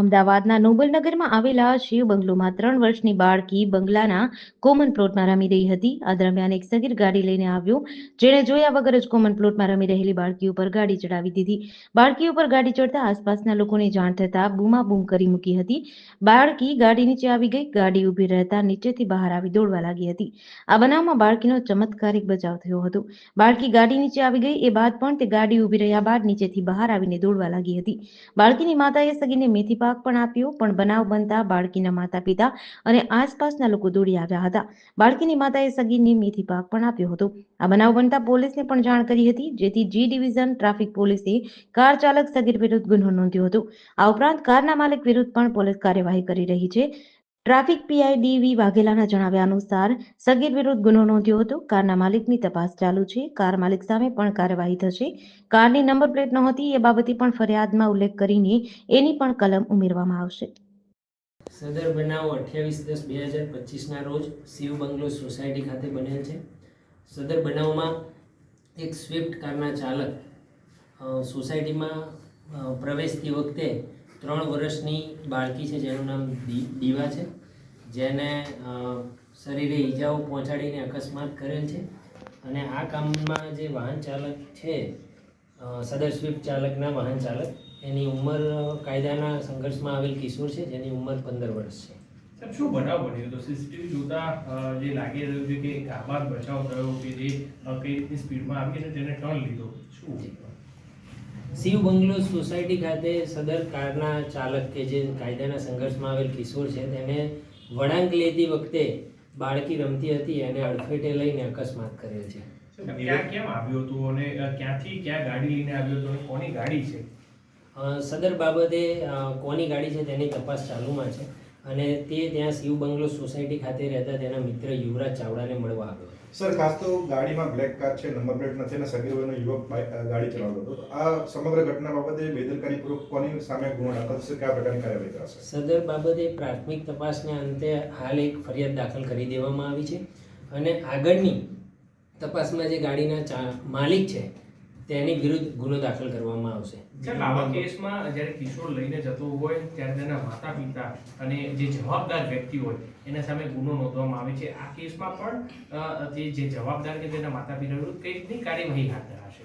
અમદાવાદના નોબલનગરમાં આવેલા શિવ બંગલોમાં ત્રણ વર્ષની બાળકી બંગલાના કોમન પ્લોટમાં રમી રહી હતી. આ દરમિયાન એક સગીર ગાડી લઈને આવ્યો, જેણે જોયા વગર જ કોમન પ્લોટમાં રમી રહેલી બાળકી ઉપર ગાડી ચડાવી દીધી. બાળકી ઉપર ગાડી ચડતા આસપાસના લોકોને જાણ થતા બૂમાબૂમ કરી મૂકી હતી. બાળકી ગાડી નીચે આવી ગઈ, ગાડી ઊભી રહેતા નીચેથી બહાર આવી દોડવા લાગી હતી. આ બનાવમાં બાળકીનો ચમત્કારિક બચાવ થયો હતો. બાળકી ગાડી નીચે આવી ગઈ એ બાદ પણ તે ગાડી ઊભી રહ્યા બાદ નીચેથી બહાર આવીને દોડવા લાગી હતી. બાળકીની માતાએ સગીરને મેથી પાક પણ આપ્યો, પણ બનાવ બનતા બાળકીના માતા પિતા અને આસપાસના લોકો દોડી આવ્યા હતા. બાળકીની માતાએ સગીરને મેથી પાક પણ આપ્યો હતો. આ બનાવ બનતા પોલીસને પણ જાણ કરી હતી, જેથી જી ડિવિઝન ટ્રાફિક પોલીસે કાર ચાલક સગીર વિરુદ્ધ ગુનો નોંધ્યો હતો. આ ઉપરાંત કારના માલિક વિરુદ્ધ પણ પોલીસ કાર્યવાહી કરી રહી છે. ટ્રાફિક પીઆઈ ડીવી વાઘેલાના જણાવ્યા અનુસાર, સગીર વિરુદ્ધ ગુનો નોંધ્યો હતો. કારના માલિકની તપાસ ચાલુ છે. કાર માલિક સામે પણ કાર્યવાહી થશે. કારની નંબર પ્લેટ નહોતી. એ બાબતે પણ ફરિયાદમાં ઉલ્લેખ કરીને એની પણ કલમ ઉમેરવામાં આવશે. સદર બનાવ અઠ્યાવીસ દસ બે હજાર પચીસના રોજ શિવ બંગલો સોસાયટી ખાતે બનેલ છે. સદર બનાવમાં એક સ્વિફ્ટ કારના ચાલક સોસાયટીમાં પ્રવેશતી વખતે ત્રણ વર્ષની બાળકી છે જેનું નામ દીવા છે જેને શરીરે ઈજાઓ પહોંચાડીને અકસ્માત કરેલ છે અને આ કામમાં જે વાહન ચાલક છે સદર સ્વિફ્ટ ચાલકના વાહન ચાલક એની ઉંમર કાયદાના સંઘર્ષમાં આવેલ કિશોર છે જેની ઉંમર પંદર વર્ષ છે. સાહેબ શું બનાવ બન્યો હતો? સીસીટીવી જોતા જે લાગી રહ્યું છે કે કાબાર બચાવ થયો કે જે કઈ રીતની સ્પીડમાં આવી અને તેને ટર્ન લીધો શું? શિવ બંગલો સોસાયટી ખાતે સદર કારના ચાલક કે જે કાયદાના સંઘર્ષમાં આવેલ કિશોર છે તેને વળાંક લેતી વખતે બાળકી રમતી હતી અને અડફેટે લઈને અકસ્માત કરેલ છે. ક્યાં કેમ આવ્યો હતો અને ક્યાંથી ક્યાં ગાડી લઈને આવ્યો હતો અને કોની ગાડી છે? સદર બાબતે કોની ગાડી છે તેની તપાસ ચાલુમાં છે. અને તે ત્યાં શિવ બંગલો સોસાયટી ખાતે રહેતા તેના મિત્ર યુવરાજ ચાવડાને મળવા આવ્યો સર ખાસ તો ગાડીમાં બ્લેક કાર છે નંબર પ્લેટ નથી અને સગીર વયનો યુવક ગાડી ચલાવતો હતો. આ સમગ્ર ઘટના બાબતે બેદરકારીપૂર્વક કોની સામે ગુનો દાખલ થશે? કયા પ્રકારની કાર્યવાહી કરાશે? સદર બાબતે પ્રાથમિક તપાસને અંતે હાલ એક ફરિયાદ દાખલ કરી દેવામાં આવી છે. અને આગળની તપાસમાં જે ગાડીના માલિક છે તેની વિરુદ્ધ ગુનો દાખલ કરવામાં આવશે. સાહેબ, આવા કેસમાં જ્યારે કિશોર લઈને જતો હોય, ત્યારે તેના માતા પિતા અને જે જવાબદાર વ્યક્તિ હોય, એના સામે ગુનો નોંધવામાં આવે છે. આ કેસમાં પણ જે જવાબદાર કે તેના માતા પિતા વિરુદ્ધ કઈ રીતની કાર્યવાહી હાથ ધરાશે?